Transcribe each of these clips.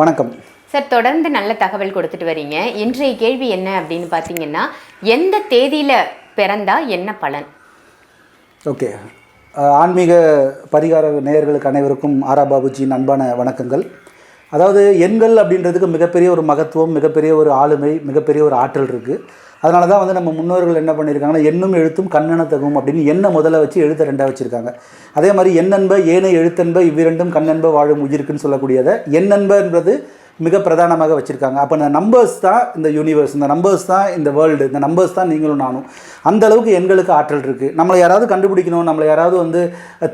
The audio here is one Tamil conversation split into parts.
வணக்கம். சார் தொடர்ந்து நல்ல தகவல் கொடுத்துட்டு வரீங்க. இன்றைய கேள்வி என்ன அப்படின்னு பார்த்தீங்கன்னா எந்த தேதியில பிறந்தா என்ன பலன்? ஓகே. ஆன்மீக பரிகார நேயர்களுக்கு அனைவருக்கும் ஆரா பாபுஜியின் அன்பான வணக்கங்கள். அதாவது எண்கள் அப்படின்றதுக்கு மிகப்பெரிய ஒரு மகத்துவம் மிகப்பெரிய ஒரு ஆளுமை மிகப்பெரிய ஒரு ஆற்றல் இருக்குது அதனால தான் வந்து நம்ம முன்னோர்கள் என்ன பண்ணியிருக்காங்கன்னா எண்ணும் எழுத்தும் கண்ணென தகும் அப்படின்னு என்ன முதல்ல வச்சு எழுத்த ரெண்டாக வச்சுருக்காங்க. அதே மாதிரி எண்ணென்ப ஏனை எழுத்தென்ப இவ்விரண்டும் கண்ணென்ப வாழும் உயிருக்குன்னு சொல்லக்கூடியதை எண்ணென்ப என்பது மிக பிரதானமாக வச்சுருக்காங்க. அப்போ இந்த நம்பர்ஸ் தான் இந்த யூனிவர்ஸ் இந்த நம்பர்ஸ் தான் இந்த வேர்ல்டு இந்த நம்பர்ஸ் தான் நீங்களும் நானும். அந்த அளவுக்கு எண்களுக்கு ஆற்றல் இருக்குது நம்மளை யாராவது கண்டுபிடிக்கணும் நம்மளை யாராவது வந்து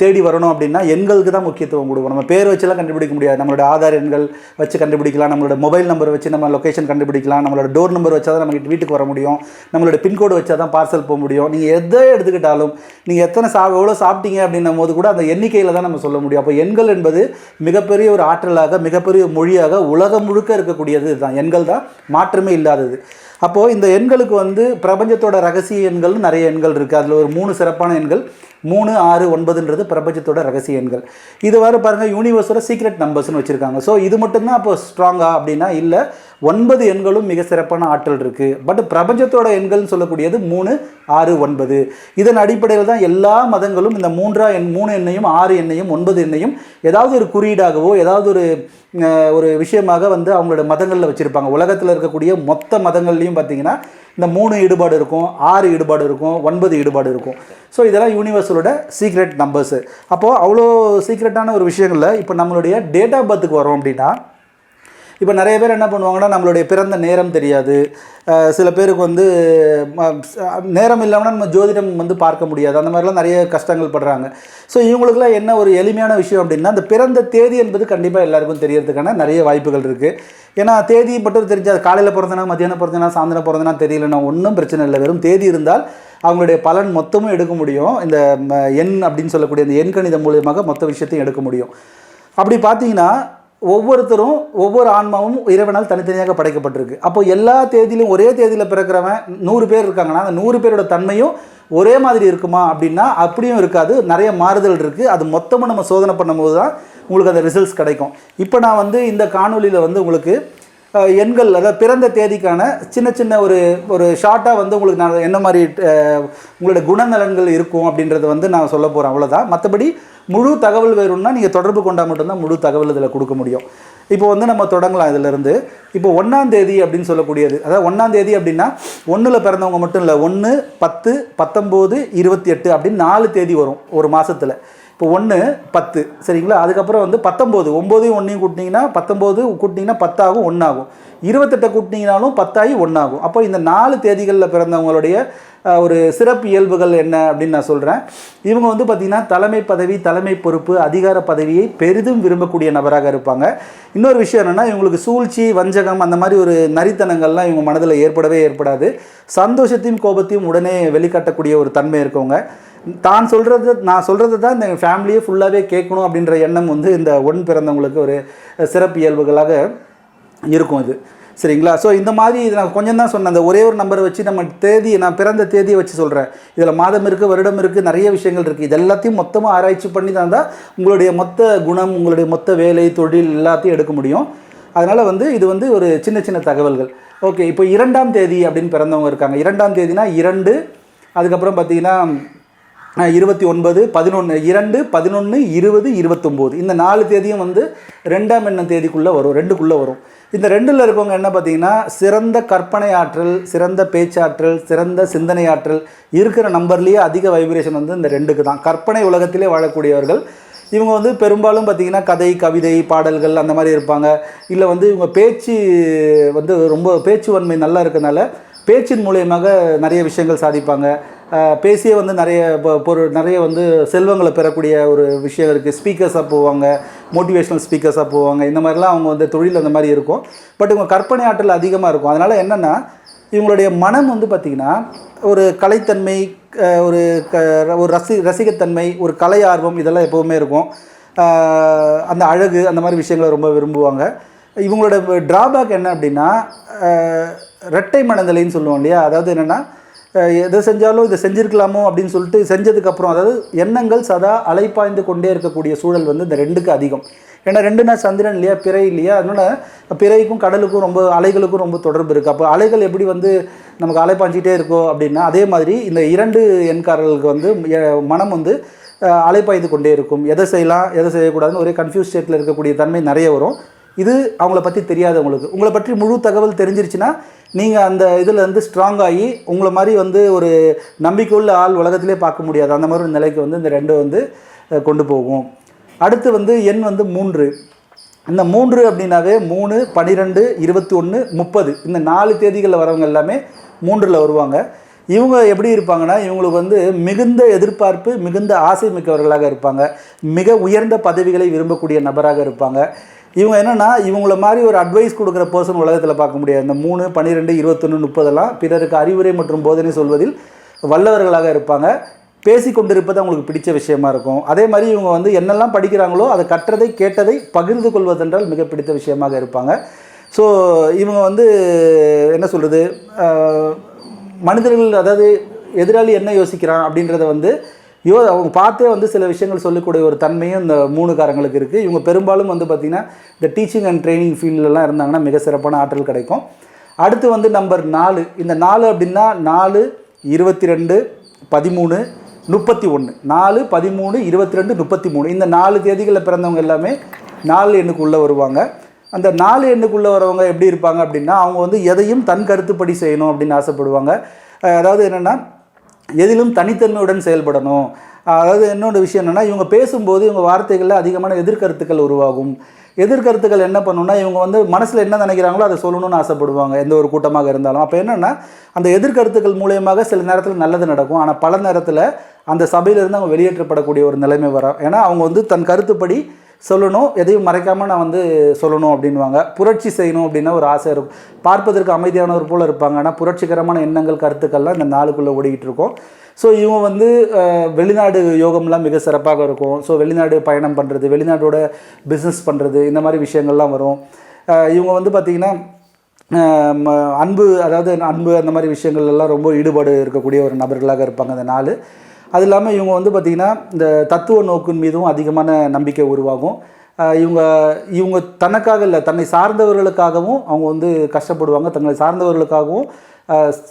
தேடி வரணும் அப்படின்னா எண்களுக்கு தான் முக்கியத்துவம் கொடுக்கும் நம்ம பேர் வச்செல்லாம் கண்டுபிடிக்க முடியாது. நம்மளோட ஆதார் எண்கள் வச்சு கண்டுபிடிக்கலாம். நம்மளோட மொபைல் நம்பர் வச்சு நம்ம லொக்கேஷன் கண்டுபிடிக்கலாம். நம்மளோட டோர் நம்பர் வச்சா தான் நம்ம வீட்டுக்கு வர முடியும். நம்மளோட பின்கோடு வச்சா தான் பார்சல் போக முடியும். நீங்கள் எதை எடுத்துக்கிட்டாலும் நீங்கள் எத்தனை சா எவ்வளோ சாப்பிட்டீங்க அப்படின்னும் போது கூட அந்த எண்ணிக்கையில் தான் நம்ம சொல்ல முடியும். அப்போ எண்கள் என்பது மிகப்பெரிய ஒரு ஆற்றலாக மிகப்பெரிய மொழியாக உலகம் முழுக்க இருக்கக்கூடியது தான் எண்கள் தான் மாற்றமே இல்லாதது. அப்போது இந்த எண்களுக்கு வந்து பிரபஞ்சத்தோட ரகசிய எண்கள்னு நிறைய எண்கள் இருக்குது அதில் ஒரு மூணு சிறப்பான எண்கள் மூணு ஆறு ஒன்பதுன்றது பிரபஞ்சத்தோட ரகசிய எண்கள். இது வர பாருங்கள் யூனிவர்ஸோட சீக்ரெட் நம்பர்ஸ்னு வச்சுருக்காங்க. ஸோ இது மட்டும்தான் அப்போ ஸ்ட்ராங்கா அப்படின்னா இல்லை ஒன்பது எண்களும் மிக சிறப்பான ஆற்றல் இருக்குது பட் பிரபஞ்சத்தோட எண்கள்னு சொல்லக்கூடியது மூணு ஆறு ஒன்பது. இதன் அடிப்படையில் தான் எல்லா மதங்களும் இந்த மூன்றா எண் மூணு எண்ணையும் ஆறு எண்ணையும் ஒன்பது எண்ணையும் ஏதாவது ஒரு குறியீடாகவோ ஏதாவது ஒரு ஒரு விஷயமாக வந்து அவங்களோட மதங்களில் வச்சுருப்பாங்க. உலகத்தில் இருக்கக்கூடிய மொத்த மதங்கள்லையும் பார்த்தீங்கன்னா இந்த மூணு ஈடுபாடு இருக்கும் ஆறு ஈடுபாடு இருக்கும் ஒன்பது ஈடுபாடு இருக்கும். ஸோ இதெல்லாம் யூனிவர்ஸலோட சீக்ரெட் நம்பர்ஸு அப்போது அவ்வளோ சீக்ரெட்டான ஒரு விஷயங்களில் இப்போ நம்மளுடைய டேட் ஆஃப் பர்த்துக்கு வரோம் அப்படின்னா இப்போ நிறைய பேர் என்ன பண்ணுவாங்கன்னா நம்மளுடைய பிறந்த நேரம் தெரியாது. சில பேருக்கு வந்து நேரம் இல்லாமல் நம்ம ஜோதிடம் வந்து பார்க்க முடியாது. அந்த மாதிரிலாம் நிறைய கஷ்டங்கள் படுறாங்க. ஸோ இவங்களுக்குலாம் என்ன ஒரு எளிமையான விஷயம் அப்படின்னா அந்த பிறந்த தேதி என்பது கண்டிப்பாக எல்லாருக்கும் தெரியறதுக்கான நிறைய வாய்ப்புகள் இருக்குது ஏன்னா தேதி மட்டும் தெரிஞ்சால் காலையில் பிறந்தனா மத்தியானம் பிறந்தனா சாயந்தரம் பிறந்தனா தெரியலனா ஒன்றும் பிரச்சனை இல்லை. வெறும் தேதி இருந்தால் அவங்களுடைய பலன் மொத்தமும் எடுக்க முடியும். இந்த ம, எண் அப்படின்னு சொல்லக்கூடிய இந்த எண் கணிதம் மூலியமாக மொத்த விஷயத்தையும் எடுக்க முடியும். அப்படி பார்த்தீங்கன்னா ஒவ்வொருத்தரும் ஒவ்வொரு ஆன்மாவும் இறைவனால் தனித்தனியாக படைக்கப்பட்டிருக்கு. அப்போ எல்லா தேதியிலும் ஒரே தேதியில் பிறக்கிறவன் நூறு பேர் இருக்காங்கன்னா அந்த நூறு பேரோட தன்மையும் ஒரே மாதிரி இருக்குமா அப்படின்னா அப்படியும் இருக்காது. நிறைய மாறுதல் இருக்குது அது மொத்தமாக நம்ம சோதனை பண்ணும்போது தான் உங்களுக்கு அந்த ரிசல்ட்ஸ் கிடைக்கும். இப்போ நான் வந்து இந்த காணொலியில் வந்து உங்களுக்கு எண்கள் அதாவது பிறந்த தேதிக்கான சின்ன சின்ன ஒரு ஒரு ஷார்ட்டாக வந்து உங்களுக்கு நான் என்ன மாதிரி உங்களோட குணநலன்கள் இருக்கும் அப்படின்றத வந்து நான் சொல்ல போகிறேன் அவ்வளோதான் மற்றபடி முழு தகவல் வேணும்னா நீங்கள் தொடர்பு கொண்டால் மட்டும்தான் முழு தகவல் இதில் கொடுக்க முடியும். இப்போ வந்து நம்ம தொடங்கலாம் இதிலிருந்து. இப்போ ஒன்றாம் தேதி அப்படின்னு சொல்லக்கூடியது. அதாவது ஒன்றாம் தேதி அப்படின்னா ஒன்றில் பிறந்தவங்க மட்டும் இல்லை ஒன்று பத்து பத்தொம்போது இருபத்தி எட்டு அப்படின்னு நாலு தேதி வரும் ஒரு மாதத்தில் இப்போ ஒன்று பத்து. சரிங்களா? அதுக்கப்புறம் வந்து பத்தொம்போது. ஒம்போதையும் ஒன்றையும் கூட்டினீங்கன்னா பத்தொம்போது கூட்டினீங்கன்னா பத்தாகும் ஒன்றாகும் இருபத்தெட்டை கூட்டினீங்கனாலும் பத்தாகி ஒன்றாகும் அப்போ இந்த நாலு தேதிகளில் பிறந்தவங்களுடைய ஒரு சிறப்பு இயல்புகள் என்ன அப்படின்னு நான் சொல்கிறேன் இவங்க வந்து பார்த்திங்கன்னா தலைமை பதவி தலைமை பொறுப்பு அதிகார பதவியை பெரிதும் விரும்பக்கூடிய நபராக இருப்பாங்க. இன்னொரு விஷயம் என்னென்னா இவங்களுக்கு சூழ்ச்சி வஞ்சகம் அந்த மாதிரி ஒரு நரித்தனங்கள்லாம் இவங்க மனதில் ஏற்படவே ஏற்படாது. சந்தோஷத்தையும் கோபத்தையும் உடனே வெளிக்காட்டக்கூடிய ஒரு தன்மை இருக்கவங்க. தான் சொல்கிறது நான் சொல்கிறது தான் இந்த ஃபேமிலியே ஃபுல்லாகவே கேட்கணும் அப்படின்ற எண்ணம் வந்து இந்த ஒன் பிறந்தவங்களுக்கு ஒரு சிறப்பு இயல்புகளாக இருக்கும் இது சரிங்களா? ஸோ இந்த மாதிரி இது நான் கொஞ்சம் தான் சொன்னேன். அந்த ஒரே ஒரு நம்பரை வச்சு நம்ம தேதி நான் பிறந்த தேதியை வச்சு சொல்கிறேன் இதில் மாதம் இருக்குது வருடம் இருக்குது நிறைய விஷயங்கள் இருக்குது இது எல்லாத்தையும் மொத்தமாக ஆராய்ச்சி பண்ணி தான் தான் உங்களுடைய மொத்த குணம் உங்களுடைய மொத்த வேலை தொழில் எல்லாத்தையும் எடுக்க முடியும். அதனால் வந்து இது வந்து ஒரு சின்ன சின்ன தகவல்கள். ஓகே இப்போ இரண்டாம் தேதி அப்படின்னு பிறந்தவங்க இருக்காங்க. இரண்டாம் தேதினா இரண்டு அதுக்கப்புறம் பார்த்தீங்கன்னா இருபத்தி ஒன்பது பதினொன்று இரண்டு பதினொன்று இருபது இருபத்தொம்போது. இந்த நாலு தேதியும் வந்து ரெண்டாம் எண்ணம் தேதிக்குள்ளே வரும் ரெண்டுக்குள்ளே வரும். இந்த ரெண்டில் இருக்கவங்க என்ன பார்த்தீங்கன்னா சிறந்த கற்பனை ஆற்றல் சிறந்த பேச்சாற்றல் சிறந்த சிந்தனை ஆற்றல் இருக்கிற நம்பர்லேயே அதிக வைப்ரேஷன் வந்து இந்த ரெண்டுக்கு தான். கற்பனை உலகத்திலே வாழக்கூடியவர்கள் இவங்க வந்து பெரும்பாலும் பார்த்திங்கன்னா கதை கவிதை பாடல்கள் அந்த மாதிரி இருப்பாங்க. இல்லை வந்து இவங்க பேச்சு வந்து ரொம்ப பேச்சுவன்மை நல்லா இருக்கிறதுனால பேச்சின் மூலியமாக நிறைய விஷயங்கள் சாதிப்பாங்க. பேசியே வந்து நிறைய பொருள் நிறைய வந்து செல்வங்களை பெறக்கூடிய ஒரு விஷயம் இருக்குது ஸ்பீக்கர்ஸாக போவாங்க மோட்டிவேஷனல் ஸ்பீக்கர்ஸாக போவாங்க. இந்த மாதிரிலாம் அவங்க வந்து தொழில் அந்த மாதிரி இருக்கும். பட் இவங்க கற்பனை ஆற்றல் அதிகமாக இருக்கும். அதனால் என்னென்னா இவங்களுடைய மனம் வந்து பார்த்திங்கன்னா ஒரு கலைத்தன்மை ஒரு க ஒரு ரசி ரசிகத்தன்மை ஒரு கலை ஆர்வம் இதெல்லாம் எப்போவுமே இருக்கும். அந்த அழகு அந்த மாதிரி விஷயங்களை ரொம்ப விரும்புவாங்க. இவங்களோட ட்ராபேக் என்ன அப்படின்னா ரெட்டை மனநிலைன்னு சொல்லுவோம் இல்லையா? அதாவது என்னென்னா எதை செஞ்சாலும் இதை செஞ்சுருக்கலாமோ அப்படின்னு சொல்லிட்டு செஞ்சதுக்கப்புறம் அதாவது எண்ணங்கள் சதா அலைப்பாய்ந்து கொண்டே இருக்கக்கூடிய சூழல் வந்து இந்த ரெண்டுக்கு அதிகம். ஏன்னா ரெண்டுனா சந்திரன் இல்லையா? பிறை இல்லையா? அதனால பிறைக்கும் கடலுக்கும் ரொம்ப அலைகளுக்கும் ரொம்ப தொடர்பு இருக்குது அப்போ அலைகள் எப்படி வந்து நமக்கு அலைப்பாஞ்சிக்கிட்டே இருக்கோ அப்படின்னா அதே மாதிரி இந்த இரண்டு எண்காரர்களுக்கு வந்து மனம் வந்து அலைப்பாய்ந்து கொண்டே இருக்கும். எதை செய்யலாம் எதை செய்யக்கூடாதுன்னு ஒரே கன்ஃபியூஸ் ஸ்டேட்டில் இருக்கக்கூடிய தன்மை நிறைய வரும். இது அவங்கள பற்றி தெரியாதவங்களுக்கு. உங்களை பற்றி முழு தகவல் தெரிஞ்சிருச்சுன்னா நீங்கள் அந்த இதில் வந்து ஸ்ட்ராங் ஆகி உங்களை மாதிரி வந்து ஒரு நம்பிக்கையுள்ள ஆள் உலகத்திலே பார்க்க முடியாது. அந்த மாதிரி ஒரு நிலைக்கு வந்து இந்த ரெண்டு வந்து கொண்டு போகும். அடுத்து வந்து எண் வந்து மூன்று. இந்த மூன்று அப்படின்னாவே மூணு பன்னிரெண்டு இருபத்தி ஒன்று முப்பது. இந்த நாலு தேதிகளில் வரவங்க எல்லாமே மூன்றில் வருவாங்க. இவங்க எப்படி இருப்பாங்கன்னா இவங்களுக்கு வந்து மிகுந்த எதிர்பார்ப்பு மிகுந்த ஆசை மிக்கவர்களாக இருப்பாங்க. மிக உயர்ந்த பதவிகளை விரும்பக்கூடிய நபராக இருப்பாங்க. இவங்க என்னென்னா இவங்கள மாதிரி ஒரு அட்வைஸ் கொடுக்குற பர்சன் உலகத்தில் பார்க்க முடியாது. இந்த மூணு பன்னிரெண்டு இருபத்தொன்று முப்பதெல்லாம் பிறருக்கு அறிவுரை மற்றும் போதனை சொல்வதில் வல்லவர்களாக இருப்பாங்க. பேசி கொண்டிருப்பது அவங்களுக்கு பிடிச்ச விஷயமா இருக்கும். அதே மாதிரி இவங்க வந்து என்னெல்லாம் படிக்கிறாங்களோ அதை கற்றதை கேட்டதை பகிர்ந்து கொள்வதென்றால் மிக பிடித்த விஷயமாக இருப்பாங்க. ஸோ இவங்க வந்து என்ன சொல்கிறது மனிதர்கள் அதாவது எதிராளி என்ன யோசிக்கிறான் அப்படின்றத வந்து யோ அவங்க பார்த்தே வந்து சில விஷயங்கள் சொல்லக்கூடிய ஒரு தன்மையும் இந்த மூணு காரங்களுக்கு இருக்குது இவங்க பெரும்பாலும் வந்து பார்த்திங்கன்னா இந்த டீச்சிங் அண்ட் ட்ரைனிங் ஃபீல்டெலாம் இருந்தாங்கன்னா மிக சிறப்பான ஆற்றல் கிடைக்கும். அடுத்து வந்து நம்பர் நாலு. இந்த நாலு அப்படின்னா நாலு இருபத்தி ரெண்டு பதிமூணு முப்பத்தி ஒன்று நாலு பதிமூணு இருபத்தி ரெண்டு முப்பத்தி மூணு. இந்த நாலு தேதிகளில் பிறந்தவங்க எல்லாமே நாலு எண்ணுக்குள்ளே வருவாங்க. அந்த நாலு எண்ணுக்குள்ளே வரவங்க எப்படி இருப்பாங்க அப்படின்னா அவங்க வந்து எதையும் தன் கருத்துப்படி செய்யணும் அப்படின்னு ஆசைப்படுவாங்க. அதாவது என்னென்னா எதிலும் தனித்தன்மையுடன் செயல்படணும். அதாவது இன்னொன்று விஷயம் என்னென்னா இவங்க பேசும்போது இவங்க வார்த்தைகளில் அதிகமான எதிர்கருத்துக்கள் உருவாகும். எதிர்கருத்துக்கள் என்ன பண்ணுன்னா இவங்க வந்து மனசில் என்ன நினைக்கிறாங்களோ அதை சொல்லணும்னு ஆசைப்படுவாங்க எந்த ஒரு கூட்டமாக இருந்தாலும். அப்போ என்னென்னா அந்த எதிர்கருத்துக்கள் மூலியமாக சில நேரத்தில் நல்லது நடக்கும். ஆனால் பல நேரத்தில் அந்த சபையிலிருந்து அவங்க வெளியேற்றப்படக்கூடிய ஒரு நிலைமை வரும் ஏன்னா அவங்க வந்து தன் கருத்துப்படி சொல்லணும் எதையும் மறைக்காமல் நான் வந்து சொல்லணும் அப்படின்வாங்க புரட்சி செய்யணும் அப்படின்னா ஒரு ஆசை இருக்கும். பார்ப்பதற்கு அமைதியானவர் போல் இருப்பாங்க. ஆனால் புரட்சிகரமான எண்ணங்கள் கருத்துக்கள்லாம் இந்த நாளுக்குள்ளே ஓடிக்கிட்டு இருக்கும். ஸோ இவங்க வந்து வெளிநாடு யோகம்லாம் மிக சிறப்பாக இருக்கும். ஸோ வெளிநாடு பயணம் பண்ணுறது வெளிநாட்டோட பிஸ்னஸ் பண்ணுறது இந்த மாதிரி விஷயங்கள்லாம் வரும். இவங்க வந்து பார்த்திங்கன்னா ம- அன்பு அதாவது அன்பு அந்த மாதிரி விஷயங்கள் எல்லாம் ரொம்ப ஈடுபாடு இருக்கக்கூடிய ஒரு நபர்களாக இருப்பாங்க அந்த நாலு அது இல்லாமல் இவங்க வந்து பார்த்திங்கன்னா இந்த தத்துவ நோக்கின் மீதும் அதிகமான நம்பிக்கை உருவாகும். இவங்க இவங்க தனக்காக இல்லை தன்னை சார்ந்தவர்களுக்காகவும் அவங்க வந்து கஷ்டப்படுவாங்க. தங்களை சார்ந்தவர்களுக்காகவும்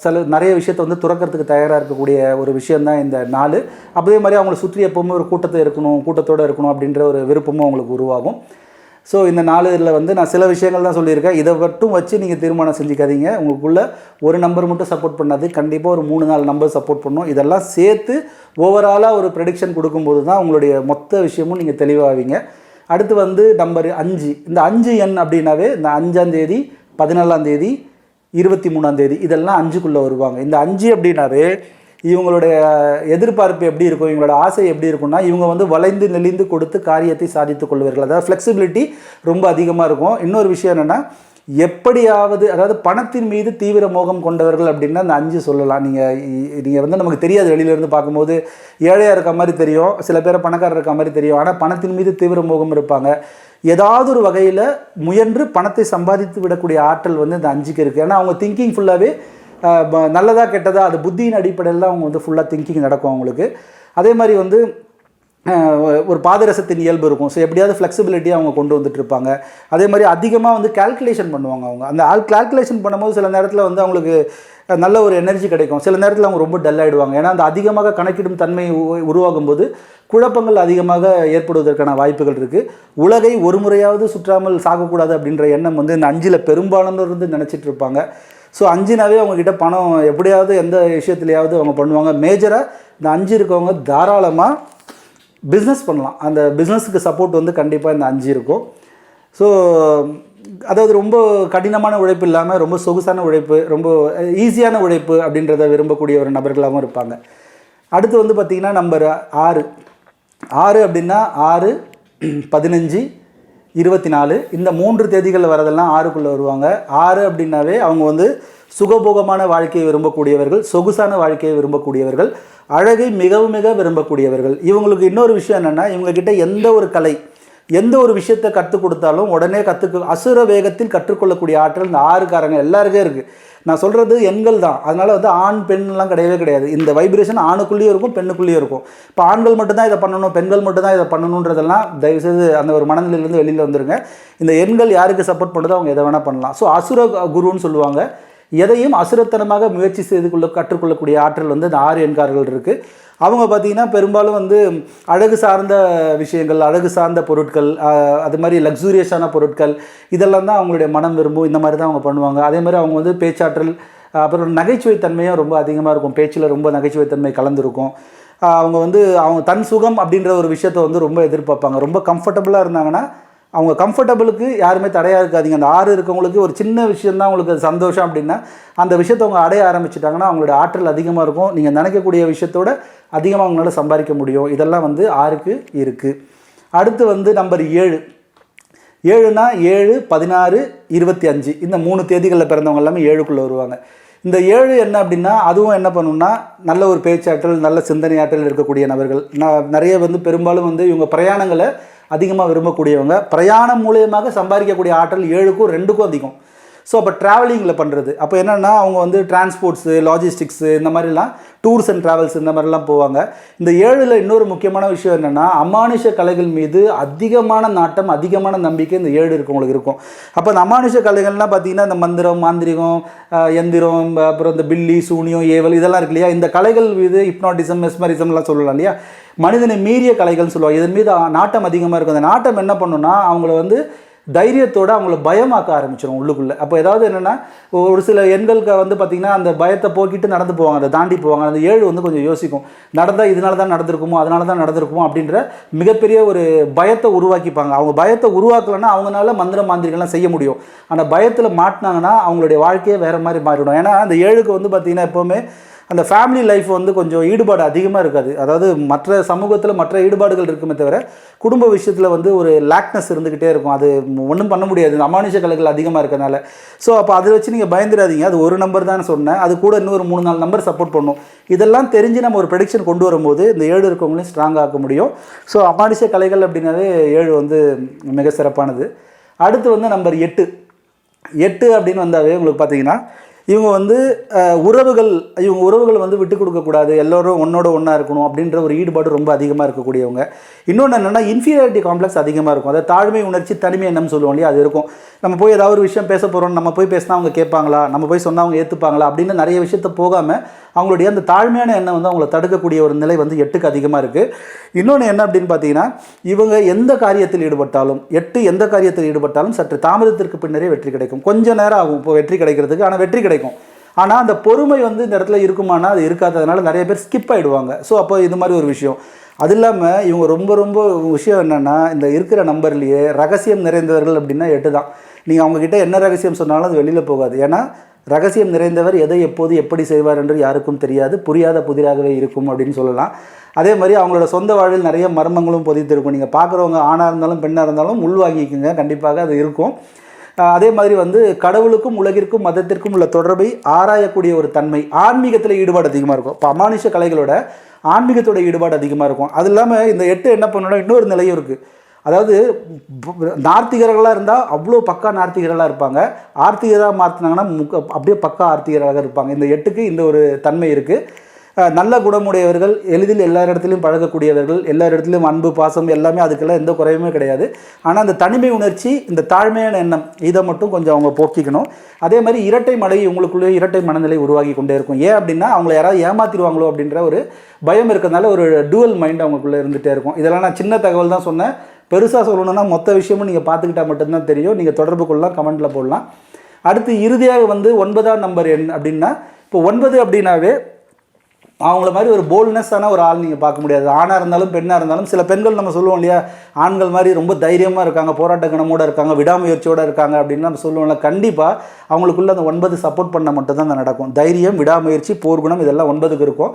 சில நிறைய விஷயத்தை வந்து துறக்கிறதுக்கு தயாராக இருக்கக்கூடிய ஒரு விஷயந்தான் இந்த நாள். அதே மாதிரி அவங்களை சுற்றி எப்போவுமே ஒரு கூட்டத்தை இருக்கணும் கூட்டத்தோடு இருக்கணும் அப்படின்ற ஒரு விருப்பமும் அவங்களுக்கு உருவாகும். ஸோ இந்த நாலு இதில் வந்து நான் சில விஷயங்கள் தான் சொல்லியிருக்கேன். இதை மட்டும் வச்சு நீங்கள் தீர்மானம் செஞ்சுக்காதீங்க. உங்களுக்குள்ளே ஒரு நம்பர் மட்டும் சப்போர்ட் பண்ணாது. கண்டிப்பாக ஒரு மூணு நாலு நம்பர் சப்போர்ட் பண்ணும். இதெல்லாம் சேர்த்து ஓவராலாக ஒரு ப்ரெடிக்ஷன் கொடுக்கும்போது தான் உங்களுடைய மொத்த விஷயமும் நீங்கள் தெளிவாவீங்க. அடுத்து வந்து நம்பர் அஞ்சு. இந்த அஞ்சு எண் அப்படின்னாவே இந்த அஞ்சாம் தேதி பதினாலாம் தேதி இருபத்தி மூணாம் தேதி இதெல்லாம் அஞ்சுக்குள்ளே வருவாங்க. இந்த அஞ்சு அப்படின்னாவே இவங்களுடைய எதிர்பார்ப்பு எப்படி இருக்கும்? இவங்களோட ஆசை எப்படி இருக்கும்னா இவங்க வந்து வளைந்து நெளிந்து கொடுத்து காரியத்தை சாதித்துக் கொள்வார்கள். அதாவது ஃப்ளெக்சிபிலிட்டி ரொம்ப அதிகமாக இருக்கும். இன்னொரு விஷயம் என்னென்னா எப்படியாவது அதாவது பணத்தின் மீது தீவிர மோகம் கொண்டவர்கள் அப்படின்னா அந்த அஞ்சு சொல்லலாம். நீங்கள் நீங்கள் வந்து நமக்கு தெரியாது வெளியிலேருந்து பார்க்கும்போது. ஏழையாக இருக்க மாதிரி தெரியும். சில பேர் பணக்காரர் இருக்க மாதிரி தெரியும். ஆனால் பணத்தின் மீது தீவிர மோகம் இருப்பாங்க. ஏதாவது ஒரு வகையில் முயன்று பணத்தை சம்பாதித்து விடக்கூடிய ஆற்றல் வந்து இந்த அஞ்சுக்கு இருக்குது ஏன்னா அவங்க திங்கிங் ஃபுல்லாகவே நல்லதாக கெட்டதா அது புத்தியின் அடிப்படையில் தான் அவங்க வந்து ஃபுல்லாக திங்கிங் நடக்கும் அவங்களுக்கு. அதே மாதிரி வந்து ஒரு பாதரசத்தின் இயல்பு இருக்கும். ஸோ எப்படியாவது ஃப்ளெக்சிபிலிட்டி அவங்க கொண்டு வந்துட்டு இருப்பாங்க. அதே மாதிரி அதிகமாக வந்து கால்குலேஷன் பண்ணுவாங்க அவங்க. அந்த ஆல் கால்குலேஷன் பண்ணும்போது சில நேரத்தில் வந்து அவங்களுக்கு நல்ல ஒரு எனர்ஜி கிடைக்கும். சில நேரத்தில் அவங்க ரொம்ப டல் ஆகிடுவாங்க ஏன்னா அந்த அதிகமாக கணக்கிடும் தன்மை உருவாகும் போது குழப்பங்கள் அதிகமாக ஏற்படுவதற்கான வாய்ப்புகள் இருக்குது உலகை ஒரு முறையாவது சுற்றாமல் சாகக்கூடாது அப்படின்ற எண்ணம் வந்து இந்த அஞ்சில் பெரும்பாலானோர் வந்து நினச்சிட்டு இருப்பாங்க. ஸோ அஞ்சுனாவே அவங்கக்கிட்ட பணம் எப்படியாவது எந்த விஷயத்துலையாவது அவங்க பண்ணுவாங்க. மேஜராக இந்த அஞ்சு இருக்கவங்க தாராளமாக பிஸ்னஸ் பண்ணலாம். அந்த பிஸ்னஸுக்கு சப்போர்ட் வந்து கண்டிப்பாக இந்த அஞ்சு இருக்கும். ஸோ அதாவது ரொம்ப கடினமான உழைப்பு இல்லாமல் ரொம்ப சொகுசான உழைப்பு ரொம்ப ஈஸியான உழைப்பு அப்படின்றத விரும்பக்கூடிய ஒரு நபர்களாகவும் இருப்பாங்க. அடுத்து வந்து பார்த்திங்கன்னா நம்பர் ஆறு. ஆறு அப்படின்னா ஆறு பதினஞ்சு இருபத்தி நாலு. இந்த மூன்று தேதிகளில் வரதெல்லாம் ஆறுக்குள்ளே வருவாங்க. ஆறு அப்படின்னாவே அவங்க வந்து சுகபோகமான வாழ்க்கையை விரும்பக்கூடியவர்கள் சொகுசான வாழ்க்கையை விரும்பக்கூடியவர்கள் அழகை மிகவும் மிக விரும்பக்கூடியவர்கள். இவங்களுக்கு இன்னொரு விஷயம் என்னென்னா இவங்கக்கிட்ட எந்த ஒரு கலை எந்த ஒரு விஷயத்தை கற்றுக் கொடுத்தாலும் உடனே கற்றுக்க அசுர வேகத்தில் கற்றுக்கொள்ளக்கூடிய ஆற்றல் இந்த ஆறுக்காரங்க எல்லாருக்கும் இருக்குது நான் சொல்கிறது எண்கள் தான். அதனால் வந்து ஆண் பெண்லாம் கிடையவே கிடையாது. இந்த வைப்ரேஷன் ஆணுக்குள்ளேயும் இருக்கும் பெண்ணுக்குள்ளேயும் இருக்கும். இப்போ ஆண்கள் மட்டும்தான் இதை பண்ணணும் பெண்கள் மட்டும்தான் இதை பண்ணணுன்றதெல்லாம் தயவுசெய்து அந்த ஒரு மனநிலையிலேருந்து வெளியில் வந்துருங்க. இந்த எண்கள் யாருக்கு சப்போர்ட் பண்ணுதோ அவங்க எதை வேணால் பண்ணலாம். ஸோ அசுர குருன்னு சொல்லுவாங்க. எதையும் அசுரத்தனமாக முயற்சி செய்து கொள்ள கற்றுக்கொள்ளக்கூடிய ஆற்றல் வந்து இந்த ஆறு எண்காரர்கள் இருக்குது அவங்க பார்த்திங்கன்னா பெரும்பாலும் வந்து அழகு சார்ந்த விஷயங்கள் அழகு சார்ந்த பொருட்கள் அது மாதிரி லக்ஸூரியஸான பொருட்கள் இதெல்லாம் தான் அவங்களுடைய மனம் விரும்பும். இந்த மாதிரி தான் அவங்க பண்ணுவாங்க. அதே மாதிரி அவங்க வந்து பேச்சாற்றல் அப்புறம் நகைச்சுவை தன்மையும் ரொம்ப அதிகமாக இருக்கும். பேச்சில் ரொம்ப நகைச்சுவை தன்மை கலந்துருக்கும். அவங்க வந்து அவங்க தன் சுகம் அப்படின்ற ஒரு விஷயத்தை வந்து ரொம்ப எதிர்பார்ப்பாங்க. ரொம்ப கம்ஃபர்டபுளாக இருந்தாங்கன்னா அவங்க கம்ஃபர்டபுளுக்கு யாருமே தடையாக இருக்காதிங்க. அந்த ஆறு இருக்கவங்களுக்கு ஒரு சின்ன விஷயந்தான் உங்களுக்கு சந்தோஷம் அப்படின்னா அந்த விஷயத்தை அவங்க அடைய ஆரம்பிச்சிட்டாங்கன்னா அவங்களுடைய ஆற்றல் அதிகமாக இருக்கும். நீங்கள் நினைக்கக்கூடிய விஷயத்தோட அதிகமாக அவங்களால சம்பாதிக்க முடியும். இதெல்லாம் வந்து ஆறுக்கு இருக்குது அடுத்து வந்து நம்பர் ஏழு. ஏழுனா ஏழு பதினாறு இருபத்தி அஞ்சு. இந்த மூணு தேதிகளில் பிறந்தவங்க எல்லாமே ஏழுக்குள்ளே வருவாங்க. இந்த ஏழு என்ன அப்படின்னா அதுவும் என்ன பண்ணுன்னா நல்ல ஒரு பேச்சாற்றல் நல்ல சிந்தனையாற்றல் இருக்கக்கூடிய நபர்கள். நான் நிறைய வந்து பெரும்பாலும் வந்து இவங்க பிரயாணங்களை அதிகமாக விரும்பக்கூடியவங்க. பிரயாணம் மூலியமாக சம்பாதிக்கக்கூடிய ஆற்றல் ஏழுக்கும் ரெண்டுக்கும் அதிகம். ஸோ அப்போ ட்ராவலிங்கில் பண்ணுறது அப்போ என்னென்னா அவங்க வந்து டிரான்ஸ்போர்ட்ஸு லாஜிஸ்டிக்ஸு இந்த மாதிரிலாம் டூர்ஸ் அண்ட் ட்ராவல்ஸ் இந்த மாதிரிலாம் போவாங்க. இந்த ஏழில் இன்னொரு முக்கியமான விஷயம் என்னென்னா அமானுஷ கலைகள் மீது அதிகமான நாட்டம் அதிகமான நம்பிக்கை இந்த ஏழு இருக்கவங்களுக்கு இருக்கும். அப்போ இந்த அமானுஷ கலைகள்லாம் பார்த்திங்கன்னா இந்த மந்திரம் மாந்திரிகம் எந்திரம் அப்புறம் இந்த பில்லி சூனியம் ஏவல் இதெல்லாம் இருக்கு இல்லையா? இந்த கலைகள் மீது ஹிப்னாட்டிசம் மெஸ்மரிசம்லாம் சொல்லலாம் இல்லையா? மனிதனை மீறிய கலைகள்னு சொல்லுவாங்க. இதன் மீது நாட்டம் அதிகமாக இருக்கும். அந்த நாட்டம் என்ன பண்ணுன்னா அவங்கள வந்து தைரியத்தோடு அவங்கள பயமாக்க ஆரம்பிச்சிடும் உள்ளுக்குள்ளே. அப்போ ஏதாவது என்னென்னா ஒரு சில எண்களுக்கு வந்து பார்த்திங்கன்னா அந்த பயத்தை போக்கிட்டு நடந்து போவாங்க. அதை தாண்டி போவாங்க. அந்த ஏழு வந்து கொஞ்சம் யோசிக்கும். நடந்தால் இதனால தான் நடந்திருக்குமோ அதனால தான் நடந்திருக்குமோ அப்படின்ற மிகப்பெரிய ஒரு பயத்தை உருவாக்கிப்பாங்க. அவங்க பயத்தை உருவாக்கலைன்னா அவங்களால மந்திர மாந்திரிகள்லாம் செய்ய முடியும். ஆனால் பயத்தில் மாட்டினாங்கன்னா அவங்களுடைய வாழ்க்கையே வேறு மாதிரி மாறிடும் ஏன்னா அந்த ஏழுக்கு வந்து பார்த்திங்கன்னா எப்போவுமே அந்த ஃபேமிலி லைஃப் வந்து கொஞ்சம் ஈடுபாடு அதிகமாக இருக்காது. அதாவது மற்ற சமூகத்தில் மற்ற ஈடுபாடுகள் இருக்குமே தவிர குடும்ப விஷயத்தில் வந்து ஒரு லேக்னஸ் இருந்துக்கிட்டே இருக்கும். அது ஒன்றும் பண்ண முடியாது. அமானுஷ கலைகள் அதிகமாக இருக்கனால ஸோ அப்போ அதை வச்சு நீங்கள் பயந்துடாதீங்க. அது ஒரு நம்பர் தான் சொன்னேன். அது கூட இன்னொரு மூணு நாலு நம்பர் சப்போர்ட் பண்ணும். இதெல்லாம் தெரிஞ்சு நம்ம ஒரு ப்ரெடிக்ஷன் கொண்டு வரும்போது இந்த ஏழு இருக்கவங்களையும் ஸ்ட்ராங் ஆக்க முடியும். ஸோ அமானுஷ கலைகள் அப்படின்னாவே ஏழு வந்து மிக சிறப்பானது. அடுத்து வந்து நம்பர் எட்டு. எட்டு அப்படின்னு வந்தாவே உங்களுக்கு பார்த்தீங்கன்னா இவங்க வந்து உறவுகள் இவங்க உறவுகள் வந்து விட்டு கொடுக்கக்கூடாது எல்லோரும் ஒன்னோட ஒன்றா இருக்கணும் அப்படின்ற ஒரு ஈடுபாடு ரொம்ப அதிகமாக இருக்கக்கூடியவங்க. இன்னொன்று என்னென்னா இன்ஃபீரியாரிட்டி காம்ப்ளெக்ஸ் அதிகமாக இருக்கும். அதாவது தாழ்மை உணர்ச்சி தனிமை என்னன்னு சொல்லுவோம் இல்லையா? அது இருக்கும். நம்ம போய் ஏதாவது ஒரு விஷயம் பேச போகிறோம் நம்ம போய் பேசினா அவங்க கேட்பாங்களா? நம்ம போய் சொன்னால் அவங்க ஏற்றுப்பாங்களா அப்படின்னு நிறைய விஷயத்த போகாமல் அவங்களுடைய அந்த தாழ்மையான எண்ணம் வந்து அவங்கள தடுக்கக்கூடிய ஒரு நிலை வந்து எட்டுக்கு அதிகமாக இருக்குது இன்னொன்று என்ன அப்படின்னு பார்த்தீங்கன்னா இவங்க எந்த காரியத்தில் ஈடுபட்டாலும் எட்டு எந்த காரியத்தில் ஈடுபட்டாலும் சற்று தாமதத்திற்கு பின்னரே வெற்றி கிடைக்கும். கொஞ்ச நேரம் ஆகும் இப்போ வெற்றி கிடைக்கிறதுக்கு ஆனால் வெற்றி கிடைக்கும். ஆனால் அந்த பொறுமை வந்து இந்த இடத்துல இருக்குமானா அது இருக்காததுனால நிறைய பேர் ஸ்கிப் ஆகிடுவாங்க ஸோ அப்போ இது மாதிரி ஒரு விஷயம். அது இல்லாமல் இவங்க ரொம்ப ரொம்ப விஷயம் என்னென்னா இந்த இருக்கிற நம்பர்லேயே ரகசியம் நிறைந்தவர்கள் அப்படின்னா எட்டு தான் நீங்கள் அவங்கக்கிட்ட என்ன ரகசியம் சொன்னாலும் அது வெளியில் போகாது. ஏன்னா ரகசியம் நிறைந்தவர் எதை எப்போது எப்படி செய்வார் என்று யாருக்கும் தெரியாது. புரியாத புதிராகவே இருக்கும் அப்படின்னு சொல்லலாம். அதே மாதிரி அவங்களோட சொந்த வாழ்வில் நிறைய மர்மங்களும் பொதித்திருக்கும் நீங்கள் பார்க்குறவங்க ஆணாக இருந்தாலும் பெண்ணாக இருந்தாலும் உள்வாங்கிக்குங்க. கண்டிப்பாக அது இருக்கும். அதே மாதிரி வந்து கடவுளுக்கும் உலகிற்கும் மதத்திற்கும் உள்ள தொடர்பை ஆராயக்கூடிய ஒரு தன்மை ஆன்மீகத்தில் ஈடுபாடு அதிகமாக இருக்கும். இப்போ அமானுஷ கலைகளோட ஆன்மீகத்தோட ஈடுபாடு அதிகமாக இருக்கும். அது இல்லாமல் இந்த எட்டு என்ன பண்ணணும்னா இன்னொரு நிலையும் இருக்குது அதாவது நார்த்திகர்களாக இருந்தால் அவ்வளோ பக்கா நார்த்திகர்களாக இருப்பாங்க. ஆர்த்திகராக மாற்றினாங்கன்னா முக்க அப்படியே பக்கா ஆர்த்திகராக இருப்பாங்க. இந்த எட்டுக்கு இந்த ஒரு தன்மை இருக்குது நல்ல குணமுடையவர்கள் எளிதில் எல்லா இடத்துலையும் பழகக்கூடியவர்கள் எல்லா இடத்துலையும் அன்பு பாசம் எல்லாமே அதுக்கெல்லாம் எந்த குறையுமே கிடையாது. ஆனால் அந்த தனிமை உணர்ச்சி இந்த தாழ்மையான எண்ணம் இதை மட்டும் கொஞ்சம் அவங்க போக்கிக்கணும். அதே மாதிரி இரட்டை மலை உங்களுக்குள்ளேயே இரட்டை மனநிலை உருவாகி கொண்டே இருக்கும். ஏன் அப்படின்னா அவங்கள யாராவது ஏமாத்திடுவாங்களோ அப்படின்ற ஒரு பயம் இருக்கிறதுனால ஒரு டூவல் மைண்ட் அவங்களுக்குள்ளே இருந்துகிட்டே இருக்கும். இதெல்லாம் நான் சின்ன தகவல் தான் சொன்னேன். பெருசாக சொல்லணும்னா மொத்த விஷயமும் நீங்கள் பார்த்துக்கிட்டா மட்டும்தான் தெரியும். நீங்கள் தொடர்பு கொள்ளலாம் கமெண்ட்டில் போடலாம். அடுத்து இறுதியாக வந்து ஒன்பதாம் நம்பர் எண் அப்படின்னா இப்போ ஒன்பது அப்படின்னாவே அவங்கள மாதிரி ஒரு போல்ட்னஸான ஒரு ஆள் நீங்கள் பார்க்க முடியாது. ஆணாக இருந்தாலும் பெண்ணாக இருந்தாலும் சில பெண்கள் நம்ம சொல்லுவோம் இல்லையா? ஆண்கள் மாதிரி ரொம்ப தைரியமாக இருக்காங்க போராட்ட கணமோடு இருக்காங்க விடாமுயற்சியோடு இருக்காங்க அப்படின்னு நம்ம சொல்லுவோம்ல கண்டிப்பாக அவங்களுக்குள்ள அந்த ஒன்பது சப்போர்ட் பண்ண மட்டும்தான் அங்கே நடக்கும். தைரியம் விடாமுயற்சி போர்க்குணம் இதெல்லாம் ஒன்பதுக்கு இருக்கும்.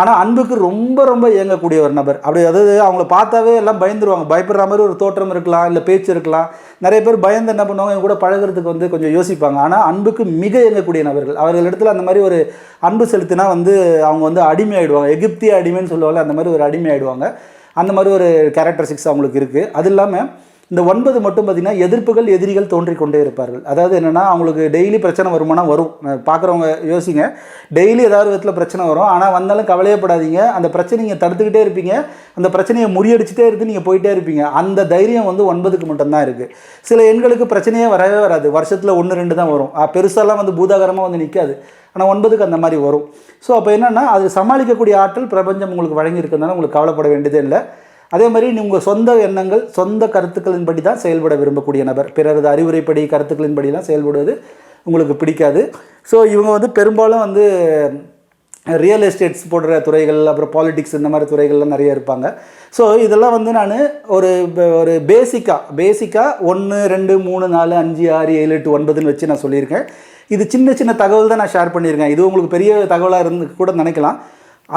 ஆனால் அன்புக்கு ரொம்ப ரொம்ப இயங்கக்கூடிய ஒரு நபர். அப்படி அதாவது அவங்கள பார்த்தாவே எல்லாம் பயந்துருவாங்க. பயப்படுற மாதிரி ஒரு தோற்றம் இருக்கலாம் இல்லை பேச்சு இருக்கலாம். நிறைய பேர் பயந்து என்ன பண்ணுவாங்க என் கூட பழகுறதுக்கு வந்து கொஞ்சம் யோசிப்பாங்க. ஆனால் அன்புக்கு மிக இயங்கக்கூடிய நபர்கள். அவர்கள் இடத்துல அந்த மாதிரி ஒரு அன்பு செலுத்தினா வந்து அவங்க வந்து அடிமை ஆகிடுவாங்க எகிப்திய அடிமைன்னு சொல்லுவாங்க அந்த மாதிரி ஒரு அடிமை ஆகிடுவாங்க அந்த மாதிரி ஒரு கேரக்டரிஸ்டிக்ஸ் அவங்களுக்கு இருக்குது அது இல்லாமல் இந்த ஒன்பது மட்டும் பார்த்தீங்கன்னா எதிர்ப்புகள் எதிரிகள் தோன்றிக்கொண்டே இருப்பார்கள். அதாவது என்னென்னா அவங்களுக்கு டெய்லி பிரச்சனை வருமானா வரும். பார்க்குறவங்க யோசிங்க. டெய்லி ஏதாவது விதத்தில் பிரச்சனை வரும். ஆனால் வந்தாலும் கவலையப்படாதீங்க. அந்த பிரச்சனையை நீங்கள் தடுத்துக்கிட்டே இருப்பீங்க. அந்த பிரச்சனையை முறியடிச்சிட்டே இருந்து நீங்கள் போயிட்டே இருப்பீங்க. அந்த தைரியம் வந்து ஒன்பதுக்கு மட்டும்தான் இருக்குது சில எண்களுக்கு பிரச்சனையே வரவே வராது. வருஷத்தில் ஒன்று ரெண்டு தான் வரும். பெருசாலாம் வந்து பூதாகரமாக வந்து நிற்காது ஆனால் ஒன்பதுக்கு அந்த மாதிரி வரும். ஸோ அப்போ என்னென்னா அது சமாளிக்கக்கூடிய ஆற்றல் பிரபஞ்சம் உங்களுக்கு வழங்கி இருக்கிறதுனால உங்களுக்கு கவலைப்பட வேண்டியதே இல்லை. அதே மாதிரி உங்கள் சொந்த எண்ணங்கள் சொந்த கருத்துக்களின்படி தான் செயல்பட விரும்பக்கூடிய நபர். பிறரது அறிவுரைப்படி கருத்துக்களின்படிலாம் செயல்படுவது உங்களுக்கு பிடிக்காது. ஸோ இவங்க வந்து பெரும்பாலும் வந்து ரியல் எஸ்டேட்ஸ் போடுற துறைகள் அப்புறம் பாலிடிக்ஸ் இந்த மாதிரி துறைகள்லாம் நிறைய இருப்பாங்க. ஸோ இதெல்லாம் வந்து நான் ஒரு ஒரு பேசிக்காக பேசிக்காக ஒன்று ரெண்டு மூணு நாலு அஞ்சு ஆறு ஏழு எட்டு ஒன்பதுன்னு வச்சு நான் சொல்லியிருக்கேன். இது சின்ன சின்ன தகவல் தான் நான் ஷேர் பண்ணியிருக்கேன். இது உங்களுக்கு பெரிய தகவலாக இருந்து கூட நினைக்கலாம்.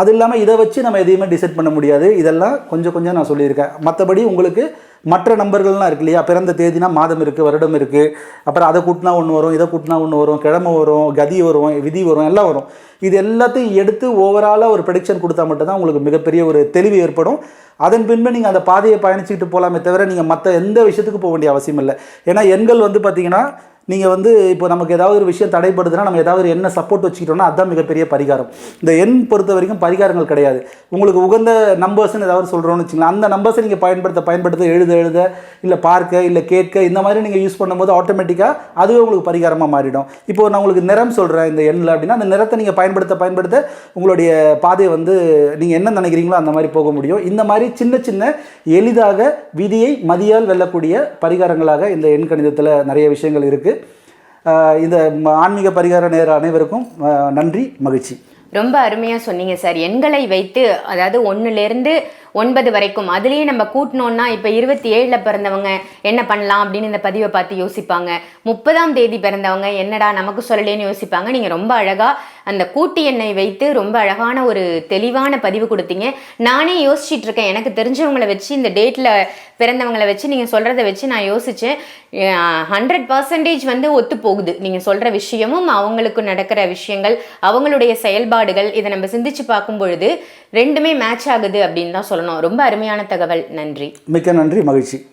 அது இல்லாமல் இதை வச்சு நம்ம எதையுமே டிசைட் பண்ண முடியாது. இதெல்லாம் கொஞ்சம் கொஞ்சம் நான் சொல்லியிருக்கேன். மற்றபடி உங்களுக்கு மற்ற நம்பர்கள்லாம் இருக்கு இல்லையா? பிறந்த தேதினா மாதம் இருக்குது வருடம் இருக்குது அப்புறம் அதை கூட்டினா ஒன்று வரும் இதை கூட்டினா ஒன்று வரும் கிழமை வரும் கதி வரும் விதி வரும் எல்லாம் வரும். இது எல்லாத்தையும் எடுத்து ஓவராலாக ஒரு ப்ரெடிக்ஷன் கொடுத்தா மட்டும்தான் உங்களுக்கு மிகப்பெரிய ஒரு தெளிவு ஏற்படும். அதன் பின்பு நீங்கள் அந்த பாதையை பயணிச்சுக்கிட்டு போகலாமே தவிர நீங்கள் மற்ற எந்த விஷயத்துக்கு போக வேண்டிய அவசியம் இல்லை. ஏன்னா எண்கள் வந்து பார்த்தீங்கன்னா நீங்கள் வந்து இப்போ நமக்கு ஏதாவது ஒரு விஷயம் தடைப்படுதுன்னா நம்ம ஏதாவது ஒரு என்ன சப்போர்ட் வச்சுக்கிட்டோம்னா அதுதான் மிகப்பெரிய பரிகாரம். இந்த எண் பொறுத்த வரைக்கும் பரிகாரங்கள் கிடையாது. உங்களுக்கு உகந்த நம்பர்ஸ்னு ஏதாவது சொல்கிறோம்னு வச்சுங்களேன் அந்த நம்பர்ஸை நீங்கள் பயன்படுத்த பயன்படுத்த எழுத எழுத இல்லை பார்க்க இல்லை கேட்க இந்த மாதிரி நீங்கள் யூஸ் பண்ணும்போது ஆட்டோமேட்டிக்காக அதுவே உங்களுக்கு பரிகாரமாக மாறிடும். இப்போ நான் உங்களுக்கு நிறம் சொல்கிறேன் இந்த எண்ணில் அப்படின்னா அந்த நிறத்தை நீங்கள் பயன்படுத்த பயன்படுத்த உங்களுடைய பாதையை வந்து நீங்கள் என்ன நினைக்கிறீங்களோ அந்த மாதிரி போக முடியும். இந்த மாதிரி சின்ன சின்ன எளிதாக விதியை மதியால் வெல்லக்கூடிய பரிகாரங்களாக இந்த எண் கணிதத்தில் நிறைய விஷயங்கள் இருக்குது இந்த ஆன்மீக பரிகார நேர அனைவருக்கும் நன்றி மகிழ்ச்சி. ரொம்ப அருமையாக சொன்னீங்க சார். எண்களை வைத்து அதாவது ஒன்றுலேருந்து ஒன்பது வரைக்கும். அதுலேயே நம்ம கூட்டினோன்னா இப்போ இருபத்தி ஏழில் பிறந்தவங்க என்ன பண்ணலாம் அப்படின்னு இந்த பதிவை பார்த்து யோசிப்பாங்க. முப்பதாம் தேதி பிறந்தவங்க என்னடா நமக்கு சொல்லலேன்னு யோசிப்பாங்க. நீங்கள் ரொம்ப அழகாக அந்த கூட்டி எண்ணை வைத்து ரொம்ப அழகான ஒரு தெளிவான பதிவு கொடுத்தீங்க. நானே யோசிச்சுட்டு இருக்கேன். எனக்கு தெரிஞ்சவங்களை வச்சு இந்த டேட்டில் பிறந்தவங்களை வச்சு நீங்கள் சொல்கிறத வச்சு நான் யோசித்தேன் ஹண்ட்ரட் பர்சன்டேஜ் வந்து ஒத்து போகுது. நீங்கள் சொல்கிற விஷயமும் அவங்களுக்கு நடக்கிற விஷயங்கள் அவங்களுடைய செயல்பாடுகள் இதை நம்ம சிந்திச்சு பார்க்கும் பொழுது ரெண்டுமே மேட்ச் ஆகுது அப்படின்னு தான் சொல்லணும். சொல்லணும் ரொம்ப அருமையான தகவல். நன்றி. மிக்க நன்றி மகிழ்ச்சி.